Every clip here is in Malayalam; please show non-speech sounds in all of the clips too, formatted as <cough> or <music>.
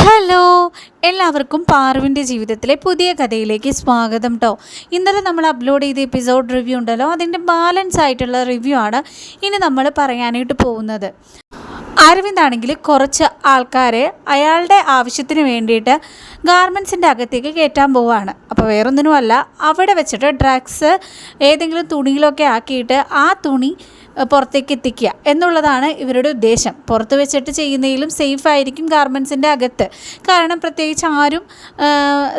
ഹലോ എല്ലാവർക്കും പാർവിന്റെ ജീവിതത്തിലെ പുതിയ കഥയിലേക്ക് സ്വാഗതം കേട്ടോ ഇന്നലെ നമ്മൾ അപ്ലോഡ് ചെയ്ത എപ്പിസോഡ് റിവ്യൂ ഉണ്ടല്ലോ അതിന്റെ ബാലൻസ് ആയിട്ടുള്ള റിവ്യൂ ആണ് ഇനി നമ്മൾ പറയാനായിട്ട് പോകുന്നത്. അരവിന്ദ് ആണെങ്കിൽ കുറച്ച് ആൾക്കാരെ അയാളുടെ ആവശ്യത്തിന് വേണ്ടിയിട്ട് ഗാർമെൻസിന്റെ അകത്തേക്ക് കയറ്റാൻ പോവുകയാണ് അപ്പോൾ വേറൊന്നിനുമല്ല അവിടെ വെച്ചിട്ട് ഡ്രഗ്സ് ഏതെങ്കിലും തുണിയിലൊക്കെ ആക്കിയിട്ട് ആ തുണി പുറത്തേക്ക് എത്തിക്കുക. എന്നുള്ളതാണ് ഇവരുടെ ഉദ്ദേശം. പുറത്ത് വെച്ചിട്ട് ചെയ്യുന്നതിലും സേഫ് ആയിരിക്കും ഗാർമെൻസിന്റെ അകത്ത്. കാരണം പ്രത്യേകിച്ച് ആരും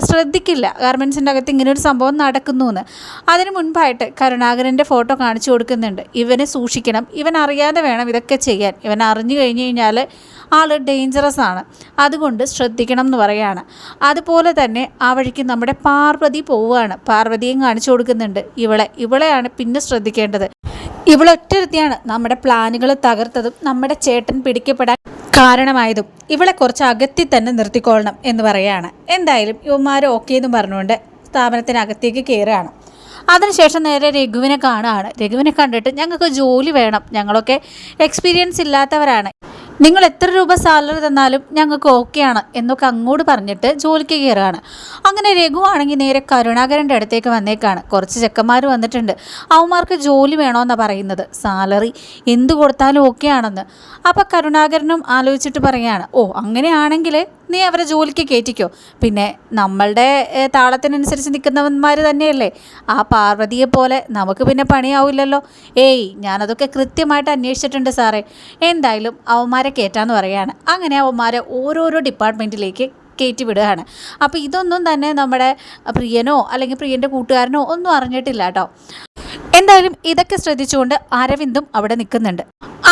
ശ്രദ്ധിക്കില്ല ഗാർമെൻസിന്റെ അകത്ത് ഇങ്ങനെ ഒരു സംഭവം നടക്കുന്നു എന്ന് അതിന് മുൻപായിട്ട് കരുണാകരന്റെ ഫോട്ടോ കാണിച്ചു കൊടുക്കുന്നുണ്ട്. ഇവനെ സൂക്ഷിക്കണം. ഇവൻ അറിയാതെ വേണം ഇതൊക്കെ ചെയ്യാൻ. ഇവൻ അറിഞ്ഞു കഴിഞ്ഞു കഴിഞ്ഞാൽ ആൾ ഡേഞ്ചറസ് ആണ്. അതുകൊണ്ട് ശ്രദ്ധിക്കണം എന്ന് പറയുകയാണ് അതുപോലെ തന്നെ ആ വഴിക്ക് നമ്മുടെ പാർവതി പോവുകയാണ്. പാർവതിയും കാണിച്ചു കൊടുക്കുന്നുണ്ട്. ഇവളെ ഇവളെയാണ് പിന്നെ ശ്രദ്ധിക്കേണ്ടത്. ഇവളൊറ്റൊരുത്തിയാണ് നമ്മുടെ പ്ലാനുകൾ തകർത്തതും നമ്മുടെ ചേട്ടൻ പിടിക്കപ്പെടാൻ കാരണമായതും. ഇവളെ കുറച്ച് അകത്തി തന്നെ നിർത്തിക്കൊള്ളണം എന്ന് പറയുകയാണ്. എന്തായാലും ഇവന്മാർ ഓക്കെ എന്ന് പറഞ്ഞുകൊണ്ട് സ്ഥാപനത്തിനകത്തേക്ക് കയറുകയാണ് അതിനുശേഷം നേരെ രഘുവിനെ കാണുകയാണ്. രഘുവിനെ കണ്ടിട്ട് ഞങ്ങൾക്ക് ജോലി വേണം. ഞങ്ങളൊക്കെ എക്സ്പീരിയൻസ് ഇല്ലാത്തവരാണ്. നിങ്ങൾ എത്ര രൂപ സാലറി തന്നാലും ഞങ്ങൾക്ക് ഓക്കെയാണ് എന്നൊക്കെ അങ്ങോട്ട് പറഞ്ഞിട്ട് ജോലിക്ക് കയറുകയാണ്. അങ്ങനെ രഘുവാണെങ്കിൽ നേരെ കരുണാകരന്റെ അടുത്തേക്ക് വന്നേക്കാണ്. കുറച്ച് ചെക്കന്മാർ വന്നിട്ടുണ്ട്. അവന്മാർക്ക് ജോലി വേണമെന്നാണ് പറയുന്നത്. സാലറി എന്ത് കൊടുത്താലും ഓക്കെയാണെന്ന് അപ്പോൾ കരുണാകരനും ആലോചിച്ചിട്ട് പറയുകയാണ്. ഓ അങ്ങനെയാണെങ്കിൽ നീ അവരെ ജോലിക്ക് കയറ്റിക്കോ. പിന്നെ നമ്മളുടെ താളത്തിനനുസരിച്ച് നിൽക്കുന്നവന്മാർ തന്നെയല്ലേ. ആ പാർവതിയെ പോലെ നമുക്ക് പിന്നെ പണിയാവില്ലല്ലോ. ഏയ് ഞാനതൊക്കെ കൃത്യമായിട്ട് അന്വേഷിച്ചിട്ടുണ്ട് സാറേ. എന്തായാലും അവന്മാരെ കയറ്റാന്ന് പറയാണ്. അങ്ങനെ അവന്മാരെ ഓരോരോ ഡിപ്പാർട്ട്മെന്റിലേക്ക് കയറ്റി വിടുകയാണ്. അപ്പോൾ ഇതൊന്നും തന്നെ നമ്മുടെ പ്രിയനോ അല്ലെങ്കിൽ പ്രിയന്റെ കൂട്ടുകാരനോ ഒന്നും അറിഞ്ഞിട്ടില്ല കേട്ടോ. എന്തായാലും ഇതൊക്കെ ശ്രദ്ധിച്ചുകൊണ്ട് അരവിന്ദും അവിടെ നിൽക്കുന്നുണ്ട്.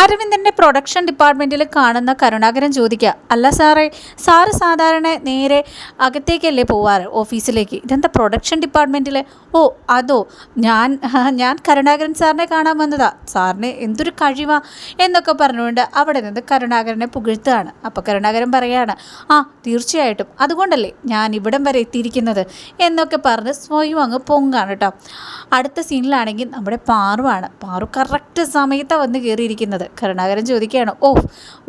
അരവിന്ദന്റെ പ്രൊഡക്ഷൻ ഡിപ്പാർട്ട്മെന്റിൽ കാണുന്ന കരുണാകരൻ ചോദിക്കുക അല്ല സാറേ സാറ് സാധാരണ നേരെ അകത്തേക്കല്ലേ പോവാറ് ഓഫീസിലേക്ക്? ഇതെന്താ പ്രൊഡക്ഷൻ ഡിപ്പാർട്ട്മെന്റിൽ ഓ അതോ ഞാൻ <laughs> ഞാൻ കരുണാകരൻ സാറിനെ കാണാൻ വന്നതാ. സാറിന് എന്തൊരു കഴിവാ എന്നൊക്കെ പറഞ്ഞുകൊണ്ട് അവിടെ നിന്ന് കരുണാകരനെ പുകഴ്ത്തുകയാണ്. അപ്പോൾ കരുണാകരൻ പറയാണ് ആ തീർച്ചയായിട്ടും. അതുകൊണ്ടല്ലേ ഞാൻ ഇവിടം വരെ എത്തിയിരിക്കുന്നത്? എന്നൊക്കെ പറഞ്ഞ് സ്വയം അങ്ങ് പൊങ്ങാണ് കേട്ടോ. അടുത്ത സീനിലാണെങ്കിൽ നമ്മുടെ പാറുവാണ്. പാറു കറക്റ്റ് സമയത്താണ് വന്ന് കയറിയിരിക്കുന്നത് കരുണാകരൻ ചോദിക്കുകയാണ് ഓ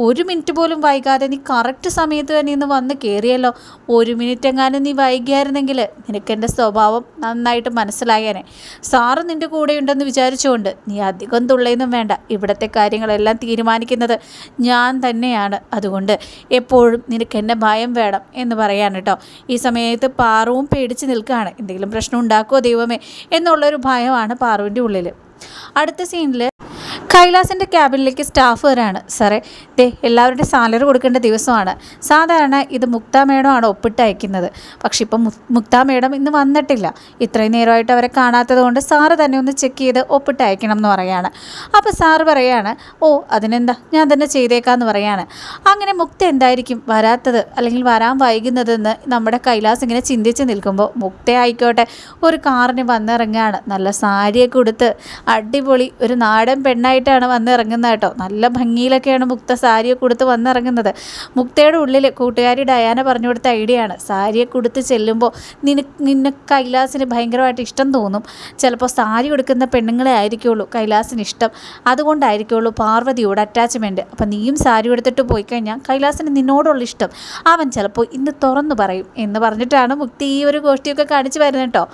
ഒരു മിനിറ്റ് പോലും വൈകാതെ നീ കറക്റ്റ് സമയത്ത് തന്നെ ഇന്ന് വന്ന് കയറിയല്ലോ ഒരു മിനിറ്റ് എങ്ങാനും നീ വൈകിയായിരുന്നെങ്കിൽ നിനക്കെന്റെ സ്വഭാവം നന്നായിട്ട് മനസ്സിലായേനെ. സാറ് നിന്റെ കൂടെയുണ്ടെന്ന് വിചാരിച്ചുകൊണ്ട് നീ അധികം തുള്ളയൊന്നും വേണ്ട. ഇവിടുത്തെ കാര്യങ്ങളെല്ലാം തീരുമാനിക്കുന്നത് ഞാൻ തന്നെയാണ്. അതുകൊണ്ട് എപ്പോഴും നിനക്ക് എന്നെ ഭയം വേണം എന്ന് പറയാണ് കേട്ടോ ഈ സമയത്ത് പാറുവും പേടിച്ച് നിൽക്കുകയാണ്. എന്തെങ്കിലും പ്രശ്നം ഉണ്ടാക്കുമോ ദൈവമേ? എന്നുള്ളൊരു ഭയമാണ് പാറുവിന്റെ ഉള്ളിൽ അടുത്ത സീനിൽ കൈലാസിന്റെ ക്യാബിനിലേക്ക് സ്റ്റാഫ് വരാണ്. സാറേ ദേ എല്ലാവരുടെയും സാലറി കൊടുക്കേണ്ട ദിവസമാണ്. സാധാരണ ഇത് മുക്ത മേഡമാണ് ഒപ്പിട്ട് അയക്കുന്നത് പക്ഷെ ഇപ്പം മുക്ത മേഡം ഇന്ന് വന്നിട്ടില്ല. ഇത്രയും നേരമായിട്ട് അവരെ കാണാത്തത് കൊണ്ട് സാറ് തന്നെ ഒന്ന് ചെക്ക് ചെയ്ത് ഒപ്പിട്ട് അയക്കണം എന്ന് പറയാണ്. അപ്പോൾ സാറ് പറയാണ് ഓ അതിനെന്താ? ഞാൻ തന്നെ ചെയ്തേക്കാന്ന് പറയാണ്. അങ്ങനെ മുക്ത എന്തായിരിക്കും? വരാത്തത് അല്ലെങ്കിൽ വരാൻ വൈകുന്നതെന്ന് നമ്മുടെ കൈലാസ് ഇങ്ങനെ ചിന്തിച്ച് നിൽക്കുമ്പോൾ മുക്ത ആയിക്കോട്ടെ ഒരു കാറിന് വന്നിറങ്ങുകയാണ് നല്ല സാരിയൊക്കെ ഉടുത്ത് അടിപൊളി ഒരു നാടൻ പെണ്ണായിട്ടാണ് വന്നിറങ്ങുന്നത് കേട്ടോ. നല്ല ഭംഗിയിലൊക്കെയാണ് മുക്ത സാരിയൊക്കെ കൊടുത്ത് വന്നിറങ്ങുന്നത്. മുക്തയുടെ ഉള്ളിൽ കൂട്ടുകാരി ഡയാന പറഞ്ഞു കൊടുത്ത ഐഡിയ ആണ്. സാരിയൊക്കെ കൊടുത്ത് ചെല്ലുമ്പോൾ നിന നിന്നെ കൈലാസിന് ഭയങ്കരമായിട്ട് ഇഷ്ടം തോന്നും. ചിലപ്പോൾ സാരി കൊടുക്കുന്ന പെണ്ണുങ്ങളെ ആയിരിക്കുള്ളൂ കൈലാസിന് ഇഷ്ടം. അതുകൊണ്ടായിരിക്കുള്ളൂ പാർവതിയോട് അറ്റാച്ച്മെന്റ് അപ്പം നീയും സാരി എടുത്തിട്ട് പോയി കഴിഞ്ഞാൽ കൈലാസിന് നിന്നോടുള്ള ഇഷ്ടം. അവൻ ചിലപ്പോൾ ഇന്ന് തുറന്നു പറയും എന്ന് പറഞ്ഞിട്ടാണ് മുക്തി ഈ ഒരു ഗോഷ്ടിയൊക്കെ കാണിച്ചു വരുന്നത് കേട്ടോ.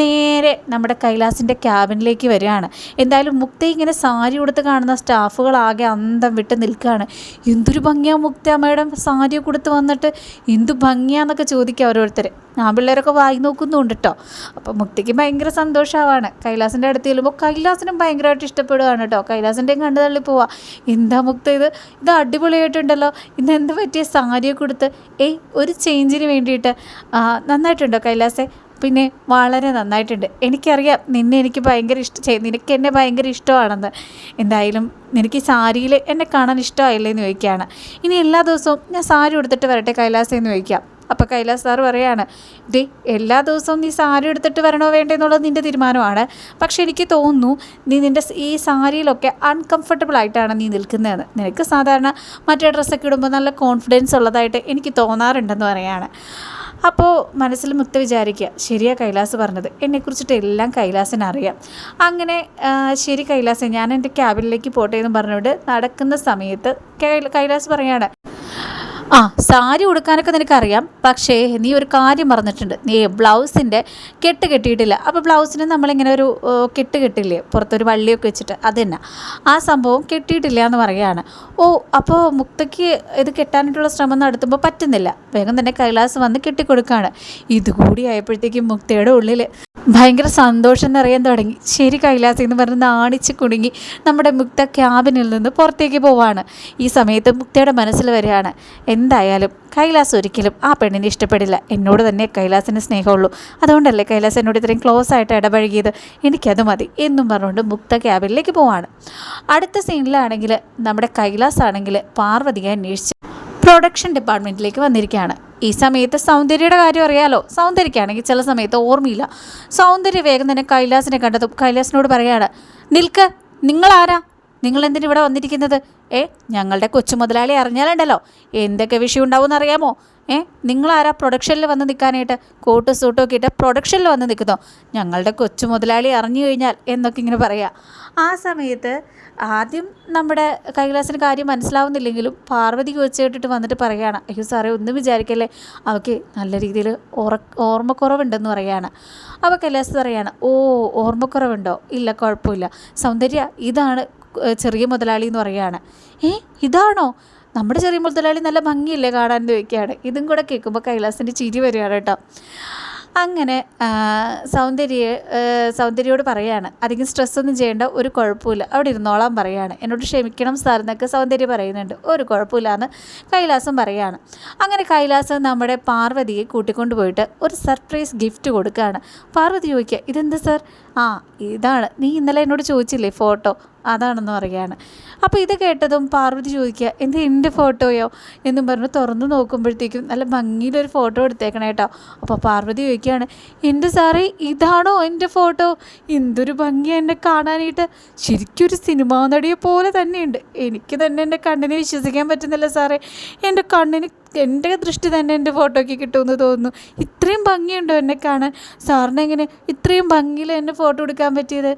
നേരെ നമ്മുടെ കൈലാസിന്റെ ക്യാബിനിലേക്ക് വരികയാണ്. എന്തായാലും മുക്തി ഇങ്ങനെ സാരി ഉടുത്ത് കാണുന്ന സ്റ്റാഫുകളാകെ അന്തം വിട്ട് നിൽക്കുകയാണ്. എന്തൊരു ഭംഗിയാ മുക്തി മേഡം സാരി കൊടുത്ത് വന്നിട്ട് എന്തു ഭംഗിയാന്നൊക്കെ ചോദിക്കുക ഓരോരുത്തർ ആ പിള്ളേരൊക്കെ വായി നോക്കുന്നുണ്ട് കേട്ടോ അപ്പോൾ മുക്തിക്ക് ഭയങ്കര സന്തോഷമാവാണ് കൈലാസിന്റെ അടുത്ത് ചെല്ലുമ്പോൾ കൈലാസിനും ഭയങ്കരമായിട്ട് ഇഷ്ടപ്പെടുകയാണ് കേട്ടോ കൈലാസിന്റെയും കണ്ടു തള്ളി പോവാ. എന്താ മുക്ത ഇത്? ഇത് അടിപൊളിയായിട്ടുണ്ടല്ലോ. ഇന്ന് എന്ത് പറ്റിയ സാരിയെ കൊടുത്ത്? ഏയ് ഒരു ചേഞ്ചിന് വേണ്ടിയിട്ട്. നന്നായിട്ടുണ്ടോ കൈലാസെ? പിന്നെ വളരെ നന്നായിട്ടുണ്ട്. എനിക്കറിയാം നിന്നെ എനിക്ക് ഭയങ്കര ഇഷ്ടം നിനക്ക് എന്നെ ഭയങ്കര ഇഷ്ടമാണെന്ന്. എന്തായാലും നിനക്ക് ഈ സാരിയിൽ എന്നെ കാണാൻ ഇഷ്ടമായില്ലേ എന്ന് ചോദിക്കുകയാണ്. ഇനി എല്ലാ ദിവസവും ഞാൻ സാരി എടുത്തിട്ട് വരട്ടെ കൈലാസം എന്ന് ചോദിക്കാം അപ്പോൾ കൈലാസ് സാർ പറയാണ് ദേ എല്ലാ ദിവസവും നീ സാരി എടുത്തിട്ട് വരണോ വേണ്ടേ എന്നുള്ളത് നിന്റെ തീരുമാനമാണ്. പക്ഷെ എനിക്ക് തോന്നുന്നു നീ നിന്റെ ഈ സാരിയിലൊക്കെ അൺകംഫർട്ടബിൾ ആയിട്ടാണ് നീ നിൽക്കുന്നതെന്ന്. നിനക്ക് സാധാരണ മറ്റേ ഡ്രസ്സൊക്കെ ഇടുമ്പോൾ നല്ല കോൺഫിഡൻസ് ഉള്ളതായിട്ട് എനിക്ക് തോന്നാറുണ്ടെന്ന് പറയാണ്. അപ്പോൾ മനസ്സിൽ മുത്ത വിചാരിക്കുക ശരിയാ കൈലാസ് പറഞ്ഞത്. എന്നെക്കുറിച്ചിട്ട് എല്ലാം കൈലാസിനറിയാം അങ്ങനെ ശരി കൈലാസ് ഞാൻ എന്റെ ക്യാബിനിലേക്ക് പോട്ടെ എന്ന് പറഞ്ഞുകൊണ്ട് നടക്കുന്ന സമയത്ത് കൈലാസ് പറയാണ് ആ സാരി ഉടുക്കാനൊക്കെ നിനക്കറിയാം. പക്ഷേ നീ ഒരു കാര്യം മറന്നിട്ടുണ്ട്. നീ ബ്ലൗസിന്റെ കെട്ട് കെട്ടിയിട്ടില്ല. അപ്പോൾ ബ്ലൗസിന് നമ്മളിങ്ങനെ ഒരു കെട്ട് കെട്ടില്ലേ? പുറത്തൊരു വള്ളിയൊക്കെ വെച്ചിട്ട്. അത് തന്നെ ആ സംഭവം കെട്ടിയിട്ടില്ല എന്ന് പറയുകയാണ്. ഓ അപ്പോൾ മുക്തയ്ക്ക് ഇത് കെട്ടാനായിട്ടുള്ള ശ്രമം നടത്തുമ്പോൾ പറ്റുന്നില്ല. വേഗം തന്നെ കൈലാസ് വന്ന് കെട്ടിക്കൊടുക്കുകയാണ്. ഇതുകൂടി ആയപ്പോഴത്തേക്കും മുക്തയുടെ ഉള്ളിൽ ഭയങ്കര സന്തോഷം നിറയാൻ തുടങ്ങി. ശരി കൈലാസ് എന്ന് പറഞ്ഞ് നാണിച്ച് കുടുങ്ങി നമ്മുടെ മുക്ത ക്യാബിനിൽ നിന്ന് പുറത്തേക്ക് പോവാണ്. ഈ സമയത്ത് മുക്തയുടെ മനസ്സിൽ വരികയാണ്. എന്തായാലും കൈലാസ് ഒരിക്കലും ആ പെണ്ണിനെ ഇഷ്ടപ്പെടില്ല. എന്നോട് തന്നെ കൈലാസിന് സ്നേഹമുള്ളൂ. അതുകൊണ്ടല്ലേ കൈലാസ് എന്നോട് ഇത്രയും ക്ലോസ് ആയിട്ട് ഇടപഴകിയത്? എനിക്കത് മതി എന്നും പറഞ്ഞുകൊണ്ട് മുക്ത ക്യാബിനിലേക്ക് പോവാണ്. അടുത്ത സീനിലാണെങ്കിൽ നമ്മുടെ കൈലാസ് ആണെങ്കിൽ പാർവതിയെ അന്വേഷിച്ച് പ്രൊഡക്ഷൻ ഡിപ്പാർട്ട്മെന്റിലേക്ക് വന്നിരിക്കുകയാണ്. ഈ സമയത്ത് സൗന്ദര്യയുടെ കാര്യം അറിയാലോ? സൗന്ദര്യക്കാണെങ്കിൽ ചില സമയത്ത് ഓർമ്മയില്ല. സൗന്ദര്യ വേഗം തന്നെ കൈലാസിനെ കണ്ടതും കൈലാസിനോട് പറയാണ് നിൽക്ക് നിങ്ങളാരാ? നിങ്ങൾ എന്തിനാ ഇവിടെ വന്നിരിക്കുന്നത്? ഏ ഞങ്ങളുടെ കൊച്ചു മുതലാളി അറിഞ്ഞാലുണ്ടല്ലോ. എന്തൊക്കെ വിഷയം ഉണ്ടാവും അറിയാമോ? ഏ നിങ്ങളാരാ പ്രൊഡക്ഷനിൽ വന്ന് നിൽക്കാനായിട്ട് കോട്ട് സൂട്ടൊക്കെ ഇട്ട് പ്രൊഡക്ഷനിൽ വന്ന് നിൽക്കുന്നു? ഞങ്ങളുടെ കൊച്ചു മുതലാളി അറിഞ്ഞു കഴിഞ്ഞാൽ എന്നൊക്കെ ഇങ്ങനെ പറയാം. ആ സമയത്ത് ആദ്യം നമ്മുടെ കൈലാസിന് കാര്യം മനസ്സിലാവുന്നില്ലെങ്കിലും പാർവതി വെച്ച് കേട്ടിട്ട് വന്നിട്ട് പറയുകയാണ് അയ്യോ സാറേ ഒന്നും വിചാരിക്കല്ലേ? അവൾക്ക് നല്ല രീതിയിൽ ഓറ ഓർമ്മക്കുറവുണ്ടെന്ന് പറയുകയാണ് അപ്പോൾ കൈലാസ് പറയാണ് ഓ ഓർമ്മക്കുറവുണ്ടോ? ഇല്ല കുഴപ്പമില്ല. സൗന്ദര്യ ഇതാണ് ചെറിയ മുതലാളി എന്ന് പറയുകയാണ്. ഏ ഇതാണോ? നമ്മുടെ ചെറിയ മുതലാളി നല്ല ഭംഗിയില്ലേ കാണാൻ ചോദിക്കുകയാണ്. ഇതും കൂടെ കേൾക്കുമ്പോൾ കൈലാസിന്റെ ചിരി വരികയാണ് കേട്ടോ. അങ്ങനെ സൗന്ദര്യ സൗന്ദര്യയോട് പറയാണ്. അധികം സ്ട്രെസ്സൊന്നും ചെയ്യേണ്ട ഒരു കുഴപ്പമില്ല അവിടെ ഇരുന്നോളാം പറയാണ്. എന്നോട് ക്ഷമിക്കണം സാർ എന്നൊക്കെ സൗന്ദര്യ പറയുന്നുണ്ട്. ഒരു കുഴപ്പമില്ല എന്ന് കൈലാസം പറയാണ്. അങ്ങനെ കൈലാസം നമ്മുടെ പാർവതിയെ കൂട്ടിക്കൊണ്ട് പോയിട്ട് ഒരു സർപ്രൈസ് ഗിഫ്റ്റ് കൊടുക്കുകയാണ്. പാർവതി ചോദിക്കുക ഇതെന്താ സാർ ആ ഇതാണ്. നീ ഇന്നലെ എന്നോട് ചോദിച്ചില്ലേ ഫോട്ടോ അതാണെന്ന് പറയുകയാണ്. അപ്പോൾ ഇത് കേട്ടതും പാർവതി ചോദിക്കുക എന്ത് എന്റെ ഫോട്ടോയോ? എന്നും പറഞ്ഞ് തുറന്ന് നോക്കുമ്പോഴത്തേക്കും നല്ല ഭംഗിയിലൊരു ഫോട്ടോ എടുത്തേക്കണേ കേട്ടോ. അപ്പോൾ പാർവതി ചോദിക്കുകയാണ് എന്റെ സാറേ ഇതാണോ എന്റെ ഫോട്ടോ? എന്തൊരു ഭംഗിയാണ് എന്നെ കാണാനായിട്ട്. ശരിക്കും ഒരു സിനിമാ നടിയെ പോലെ തന്നെയുണ്ട്. എനിക്ക് തന്നെ എന്റെ കണ്ണിനെ വിശ്വസിക്കാൻ പറ്റുന്നില്ല സാറേ. എന്റെ കണ്ണിന് എന്റെ ദൃഷ്ടി തന്നെ എന്റെ ഫോട്ടോയ്ക്ക് കിട്ടുമെന്ന് തോന്നുന്നു. ഇത്രയും ഭംഗിയുണ്ടോ എന്നെ കാണാൻ? സാറിനെങ്ങനെ ഇത്രയും ഭംഗിയിൽ എന്നെ ഫോട്ടോ എടുക്കാൻ പറ്റിയത്?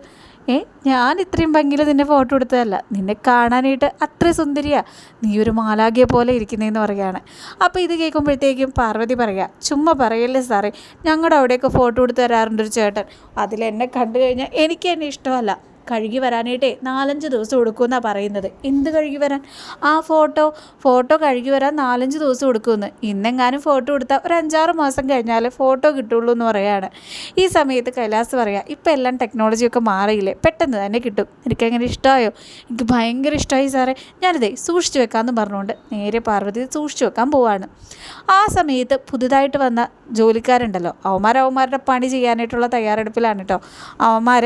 ഏ ഞാൻ ഇത്രയും ഭംഗിയിൽ നിന്നെ ഫോട്ടോ എടുത്തതല്ല. നിന്നെ കാണാനായിട്ട് അത്ര സുന്ദരിയാ. നീ ഒരു മാലാഖയെ പോലെ ഇരിക്കുന്നതെന്ന് പറയുകയാണ്. അപ്പോൾ ഇത് കേൾക്കുമ്പോഴത്തേക്കും പാർവതി പറയുക ചുമ്മാ പറയല്ലേ സാറേ ഞങ്ങളുടെ അവിടെയൊക്കെ ഫോട്ടോ എടുത്ത് തരാറുണ്ട് ഒരു ചേട്ടൻ. അതിലെന്നെ കണ്ടു കഴിഞ്ഞാൽ എനിക്ക് തന്നെ ഇഷ്ടമല്ല. കഴുകി വരാനായിട്ടേ നാലഞ്ച് ദിവസം എടുക്കുമെന്നാണ് പറയുന്നത്. എന്ത് കഴുകി വരാൻ? ആ ഫോട്ടോ ഫോട്ടോ കഴുകി വരാൻ നാലഞ്ച് ദിവസം എടുക്കുമെന്ന്. ഇന്നെങ്ങാനും ഫോട്ടോ എടുത്താൽ ഒരു അഞ്ചാറ് മാസം കഴിഞ്ഞാൽ ഫോട്ടോ കിട്ടുള്ളൂ എന്ന് പറയുകയാണ്. ഈ സമയത്ത് കൈലാസ് പറയാം ഇപ്പം എല്ലാം ടെക്നോളജിയൊക്കെ മാറിയില്ലേ പെട്ടെന്ന് തന്നെ കിട്ടും. എനിക്ക് എനിക്കങ്ങനെ ഇഷ്ടമായോ? എനിക്ക് ഭയങ്കര ഇഷ്ടമായി സാറേ. ഞാനിതേ സൂക്ഷിച്ചു വെക്കാമെന്ന് പറഞ്ഞുകൊണ്ട് നേരെ പാർവതി സൂക്ഷിച്ചു വെക്കാൻ പോവാണ്. ആ സമയത്ത് പുതുതായിട്ട് വന്ന ജോലിക്കാരുണ്ടല്ലോ. അവന്മാർ അവന്മാരുടെ പണി ചെയ്യാനായിട്ടുള്ള തയ്യാറെടുപ്പിലാണ് കേട്ടോ. അവന്മാർ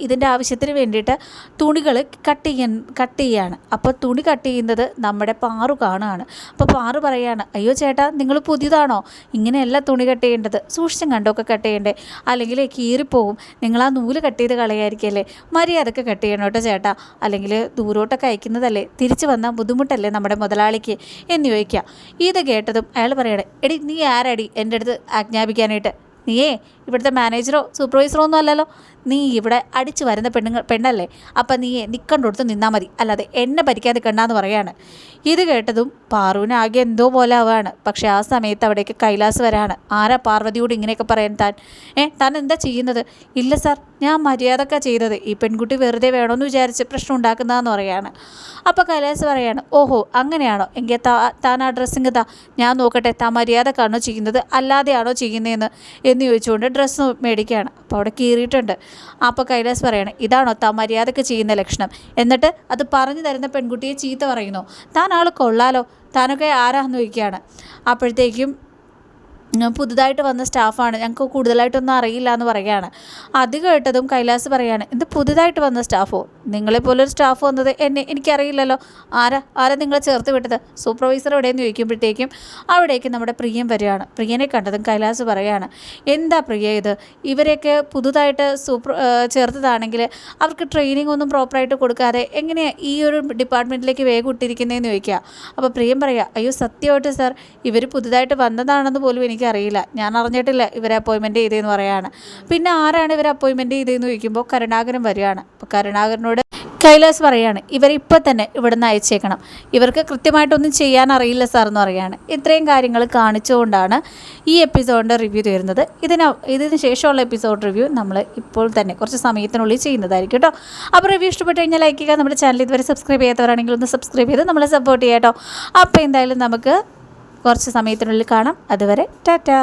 ഇതിന്റെ ആവശ്യത്തിന് വേണ്ടിയിട്ട് തുണികൾ കട്ട് ചെയ്യാൻ കട്ട് ചെയ്യാണ്. അപ്പോൾ തുണി കട്ട് ചെയ്യുന്നത് നമ്മുടെ പാറു കാണുകയാണ്. അപ്പോൾ പാറു പറയാണ് അയ്യോ ചേട്ടാ നിങ്ങൾ പുതിയതാണോ? ഇങ്ങനെയല്ല തുണി കട്ട് ചെയ്യേണ്ടത്. സൂക്ഷിച്ചും കണ്ടൊക്കെ കട്ട് ചെയ്യണ്ടേ? അല്ലെങ്കിൽ കീറിപ്പോവും. നിങ്ങൾ ആ നൂൽ കട്ട് ചെയ്ത് കളയായിരിക്കല്ലേ മര്യാദയ്ക്ക് കട്ട് ചെയ്യണം കേട്ടോ ചേട്ടാ. അല്ലെങ്കിൽ ദൂരോട്ടൊക്കെ അയക്കുന്നതല്ലേ? തിരിച്ചു വന്നാൽ ബുദ്ധിമുട്ടല്ലേ നമ്മുടെ മുതലാളിക്ക്? എന്ന് ചോദിക്കുക. ഇത് കേട്ടതും അയാൾ പറയണേ എടി നീ ആരടി? എന്റെ അടുത്ത് ആജ്ഞാപിക്കാനായിട്ട്. നീയേ ഇവിടുത്തെ മാനേജറോ സൂപ്പർവൈസറോ ഒന്നും അല്ലല്ലോ. നീ ഇവിടെ അടിച്ചു വരുന്ന പെണ്ണുങ്ങൾ പെണ്ണല്ലേ? അപ്പം നീ നിൽക്കണ്ടോടത്ത് നിന്നാൽ മതി. അല്ലാതെ എന്നെ ഭരിക്കാതെ കണ്ടാന്ന് പറയാണ്. ഇത് കേട്ടതും പാറുവിന് ആകെ എന്തോ പോലെ ആവുകയാണ് പക്ഷേ ആ സമയത്ത് അവിടേക്ക് കൈലാസ് വരാണ്. ആരാ പാർവതിയോട് ഇങ്ങനെയൊക്കെ പറയാൻ താൻ? ഏ താൻ എന്താ ചെയ്യുന്നത്? ഇല്ല സാർ ഞാൻ മര്യാദക്കാ ചെയ്തത്. ഈ പെൺകുട്ടി വെറുതെ വേണമെന്ന് വിചാരിച്ച് പ്രശ്നം ഉണ്ടാക്കുന്നതെന്ന് പറയാണ്. അപ്പോൾ കൈലാസ് പറയാണ് ഓഹോ അങ്ങനെയാണോ? എങ്കിൽ താ താൻ ആ ഡ്രസ്സിങ് താ? ഞാൻ നോക്കട്ടെ താൻ മര്യാദക്കാണോ ചെയ്യുന്നത്? അല്ലാതെയാണോ ചെയ്യുന്നതെന്ന് എന്ന് ചോദിച്ചുകൊണ്ട് ഡ്രസ്സ് മേടിക്കുകയാണ്. അപ്പോൾ അവിടെ കീറിയിട്ടുണ്ട്. അപ്പോൾ കൈലാസ് പറയാണ് ഇതാണോ താൻ മര്യാദയ്ക്ക് ചെയ്യുന്ന ലക്ഷണം? എന്നിട്ട് അത് പറഞ്ഞു തരുന്ന പെൺകുട്ടിയെ ചീത്ത പറയുന്നു. താൻ ആൾ കൊള്ളാലോ? താനൊക്കെ ആരാന്ന് ചോദിക്കുകയാണ്. അപ്പോഴത്തേക്കും പുതുതായിട്ട് വന്ന സ്റ്റാഫാണ്. ഞങ്ങൾക്ക് കൂടുതലായിട്ടൊന്നും അറിയില്ല എന്ന് പറയുകയാണ്. അത് കേട്ടതും കൈലാസ് പറയാണ് ഇത് പുതുതായിട്ട് വന്ന സ്റ്റാഫോ? നിങ്ങളെപ്പോലൊരു സ്റ്റാഫ് വന്നത് എന്നെ എനിക്കറിയില്ലല്ലോ. ആരാ? ആരാ നിങ്ങളെ ചേർത്ത് വിട്ടത്? സൂപ്പർവൈസർ എവിടെയെന്ന് ചോദിക്കുമ്പോഴത്തേക്കും അവിടേക്ക് നമ്മുടെ പ്രിയം വരികയാണ്. പ്രിയനെ കണ്ടതും കൈലാസ് പറയാണ് എന്താ പ്രിയ ഇത്? ഇവരെയൊക്കെ പുതുതായിട്ട് സൂപ്പർ ചേർത്തതാണെങ്കിൽ അവർക്ക് ട്രെയിനിങ് ഒന്നും പ്രോപ്പറായിട്ട് കൊടുക്കാതെ എങ്ങനെയാണ് ഈ ഒരു ഡിപ്പാർട്ട്മെന്റിലേക്ക് വേഗം ഇട്ടിരിക്കുന്നതെന്ന് ചോദിക്കുക. അപ്പോൾ പ്രിയം പറയുക അയ്യോ സത്യമായിട്ട് സാർ ഇവർ പുതുതായിട്ട് വന്നതാണെന്ന് പോലും എനിക്കറിയില്ല. ഞാൻ അറിഞ്ഞിട്ടില്ല ഇവരെ അപ്പോയിൻമെന്റ് ചെയ്തതെന്ന് പറയാണ്. പിന്നെ ആരാണ് ഇവരെ അപ്പോയിൻമെന്റ് ചെയ്തതെന്ന് ചോദിക്കുമ്പോൾ കരുണാകരൻ വരികയാണ്. അപ്പോൾ കരുണാകരനോട് കൈലാസ് പറയാണ് ഇവരിപ്പോൾ തന്നെ ഇവിടുന്ന് അയച്ചേക്കണം. ഇവർക്ക് കൃത്യമായിട്ടൊന്നും ചെയ്യാൻ അറിയില്ല സാർ എന്ന് പറയാണ്. ഇത്രയും കാര്യങ്ങൾ കാണിച്ചുകൊണ്ടാണ് ഈ എപ്പിസോഡിന്റെ റിവ്യൂ തീരുന്നത്. ഇതിന് ഇതിന് ശേഷമുള്ള എപ്പിസോഡ് റിവ്യൂ നമ്മൾ ഇപ്പോൾ തന്നെ കുറച്ച് സമയത്തിനുള്ളിൽ ചെയ്യുന്നതായിരിക്കും കേട്ടോ അപ്പോൾ റിവ്യൂ ഇഷ്ടപ്പെട്ട് കഴിഞ്ഞാൽ ലൈക്ക് ചെയ്യുക. നമ്മുടെ ചാനൽ ഇതുവരെ സബ്സ്ക്രൈബ് ചെയ്യാത്തവരാണെങ്കിൽ ഒന്ന് സബ്സ്ക്രൈബ് ചെയ്ത് നമ്മളെ സപ്പോർട്ട് ചെയ്യാം കേട്ടോ അപ്പോൾ എന്തായാലും നമുക്ക് കുറച്ച് സമയത്തിനുള്ളിൽ കാണാം. അതുവരെ ടാറ്റാ.